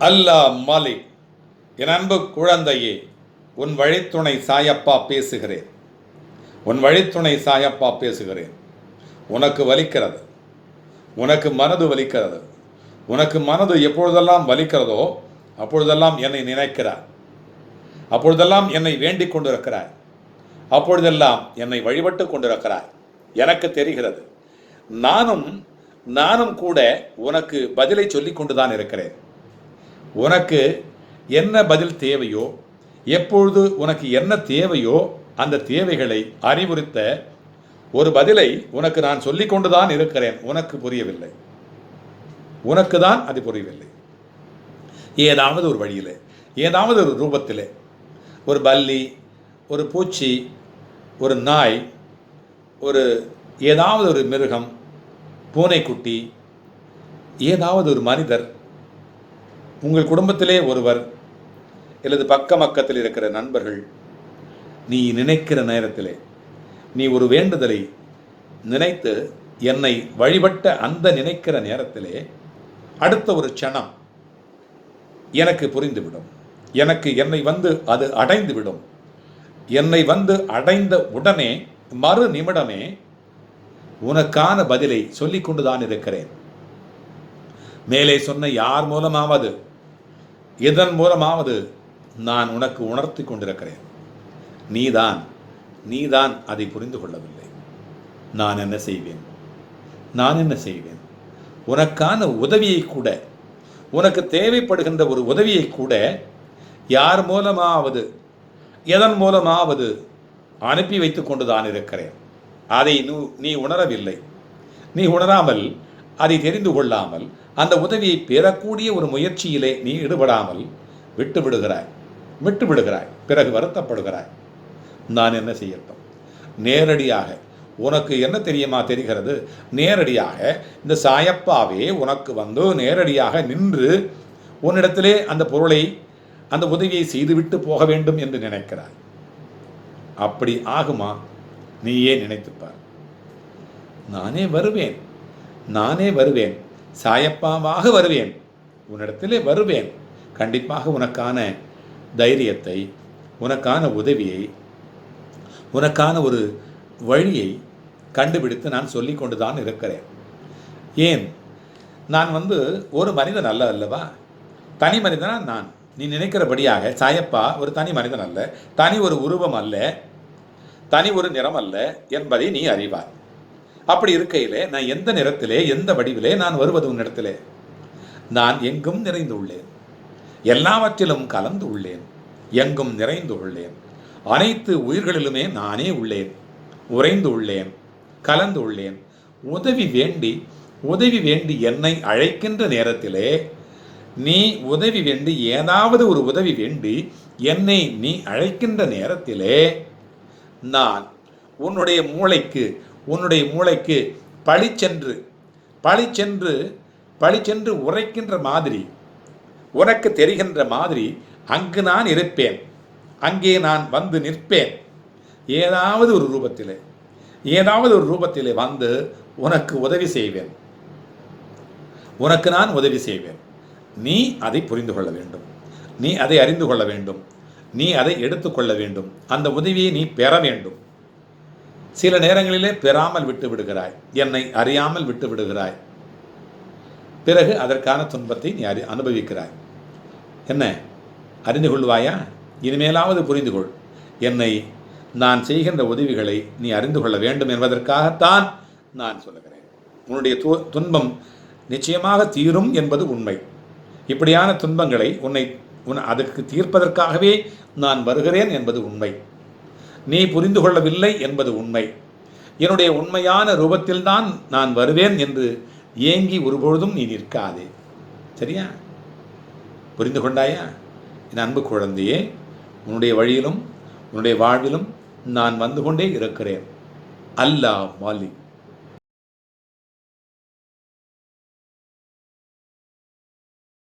அல்லாஹ் மாலிக் என் அன்பு குழந்தையே உன் வழித்துணை சாயப்பா பேசுகிறேன். உன் வழித்துணை சாயப்பா பேசுகிறேன். உனக்கு வலிக்கிறது. உனக்கு மனது வலிக்கிறது. உனக்கு மனது எப்பொழுதெல்லாம் வலிக்கிறதோ அப்பொழுதெல்லாம் என்னை நினைக்கிறார். அப்பொழுதெல்லாம் என்னை வேண்டிக் கொண்டிருக்கிறாய் அப்பொழுதெல்லாம் என்னை வழிபட்டு கொண்டிருக்கிறாய் எனக்கு தெரிகிறது. நானும் நானும் கூட உனக்கு பதிலை சொல்லிக் கொண்டுதான் இருக்கிறேன். உனக்கு என்ன பதில் தேவையோ எப்பொழுது உனக்கு என்ன தேவையோ அந்த தேவைகளை அறிவுறுத்த ஒரு பதிலை உனக்கு நான் சொல்லிக் கொண்டுதான் இருக்கிறேன். உனக்கு புரியவில்லை. உனக்கு தான் அது புரியவில்லை. ஏதாவது ஒரு வழியில் ஏதாவது ஒரு ரூபத்தில் ஒரு பல்லி ஒரு பூச்சி ஒரு நாய் ஒரு ஏதாவது ஒரு மிருகம் பூனைக்குட்டி ஏதாவது ஒரு மனிதர் உங்கள் குடும்பத்திலே ஒருவர் அல்லது பக்க பக்கத்தில் இருக்கிற நண்பர்கள் நீ நினைக்கிற நேரத்திலே நீ ஒரு வேண்டுதலை நினைத்து என்னை வழிபட்ட அந்த நினைக்கிற நேரத்திலே அடுத்த ஒரு க்ஷணம் எனக்கு புரிந்துவிடும். எனக்கு என்னை வந்து அது அடைந்துவிடும். என்னை வந்து அடைந்த உடனே மறு நிமிடமே உனக்கான பதிலை சொல்லிக் கொண்டுதான் இருக்கிறேன். மேலே சொன்ன யார் மூலமாவது இதன் மூலமாவது நான் உனக்கு உணர்த்தி கொண்டிருக்கிறேன். நீதான் நீதான் அதை புரிந்து கொள்ளவில்லை. நான் என்ன செய்வேன்? நான் என்ன செய்வேன்? உனக்கான உதவியை கூட உனக்கு தேவைப்படுகின்ற ஒரு உதவியை கூட யார் மூலமாவது எதன் மூலமாவது அனுப்பி வைத்து கொண்டு தான் இருக்கிறேன். அதை நீ உணரவில்லை. நீ உணராமல் அதை தெரிந்து கொள்ளாமல் அந்த உதவியை பெறக்கூடிய ஒரு முயற்சியிலே நீ ஈடுபடாமல் விட்டு விடுகிறாய். விட்டு விடுகிறாய். பிறகு வருத்தப்படுகிறாய். நான் என்ன செய்யட்டும்? நேரடியாக உனக்கு என்ன தெரியுமா தெரிகிறது? நேரடியாக இந்த சாயப்பாவே உனக்கு வந்து நேரடியாக நின்று உன்னிடத்திலே அந்த பொருளை அந்த உதவியை செய்துவிட்டு போக வேண்டும் என்று நினைக்கிறாய். அப்படி ஆகுமா? நீயே நினைத்துப்பார். நானே வருவேன். நானே வருவேன். சாயப்பாவாக வருவேன். உன்னிடத்திலே வருவேன். கண்டிப்பாக உனக்கான தைரியத்தை உனக்கான உதவியை உனக்கான ஒரு வழியை கண்டுபிடித்து நான் சொல்லி கொண்டு தான் இருக்கிறேன். ஏன்? நான் வந்து ஒரு மனிதன் அல்ல அல்லவா? தனி மனிதனா நான். நீ நினைக்கிறபடியாக சாயப்பா ஒரு தனி மனிதன் அல்ல. தனி ஒரு உருவம் அல்ல. தனி ஒரு நிறம் அல்ல என்பதை நீ அறிவார் அப்படி இருக்கையிலே நான் எந்த நிறத்திலே எந்த வடிவிலே நான் வருவது உன்னிடத்திலே? நான் எங்கும் நிறைந்து உள்ளேன். எல்லாவற்றிலும் கலந்து உள்ளேன். எங்கும் நிறைந்து உள்ளேன். அனைத்து உயிர்களிலுமே நானே உள்ளேன். உறைந்து உள்ளேன். கலந்து உள்ளேன். உதவி வேண்டி உதவி வேண்டி என்னை அழைக்கின்ற நேரத்திலே நீ உதவி வேண்டி ஏதாவது ஒரு உதவி வேண்டி என்னை நீ அழைக்கின்ற நேரத்திலே நான் உன்னுடைய மூளைக்கு உன்னுடைய மூளைக்கு பழிச்சென்று பழிச்சென்று பழிச்சென்று உரைக்கின்ற மாதிரி உனக்கு தெரிகின்ற மாதிரி அங்கு நான் இருப்பேன். அங்கே நான் வந்து நிற்பேன். ஏதாவது ஒரு ரூபத்திலே ஏதாவது ஒரு ரூபத்திலே வந்து உனக்கு உதவி செய்வேன். உனக்கு நான் உதவி செய்வேன். நீ அதை புரிந்து கொள்ள வேண்டும். நீ அதை அறிந்து கொள்ள வேண்டும். நீ அதை எடுத்துக்கொள்ள வேண்டும். அந்த உதவியை நீ பெற வேண்டும். சில நேரங்களிலே பெறாமல் விட்டு விடுகிறாய். என்னை அறியாமல் விட்டு விடுகிறாய். பிறகு அதற்கான துன்பத்தை நீ அறி அனுபவிக்கிறாய். என்ன? அறிந்து கொள்வாயா? இனிமேலாவது புரிந்து கொள். என்னை நான் செய்கின்ற உதவிகளை நீ அறிந்து கொள்ள வேண்டும் என்பதற்காகத்தான் நான் சொல்லுகிறேன். உன்னுடைய து- துன்பம் நிச்சயமாக தீரும் என்பது உண்மை. இப்படியான துன்பங்களை உன்னை உன் அதற்கு தீர்ப்பதற்காகவே நான் வருகிறேன் என்பது உண்மை. நீ புரிந்து கொள்ளவில்லை என்பது உண்மை. என்னுடைய உண்மையான ரூபத்தில்தான் நான் வருவேன் என்று ஏங்கி ஒருபொழுதும் நீ நிற்காதே. சரியா? புரிந்து கொண்டாயா? என் அன்பு குழந்தையே உன்னுடைய வழியிலும் உன்னுடைய வாழ்விலும் நான் வந்து கொண்டே இருக்கிறேன். அல்லாஹ் மாலிக்.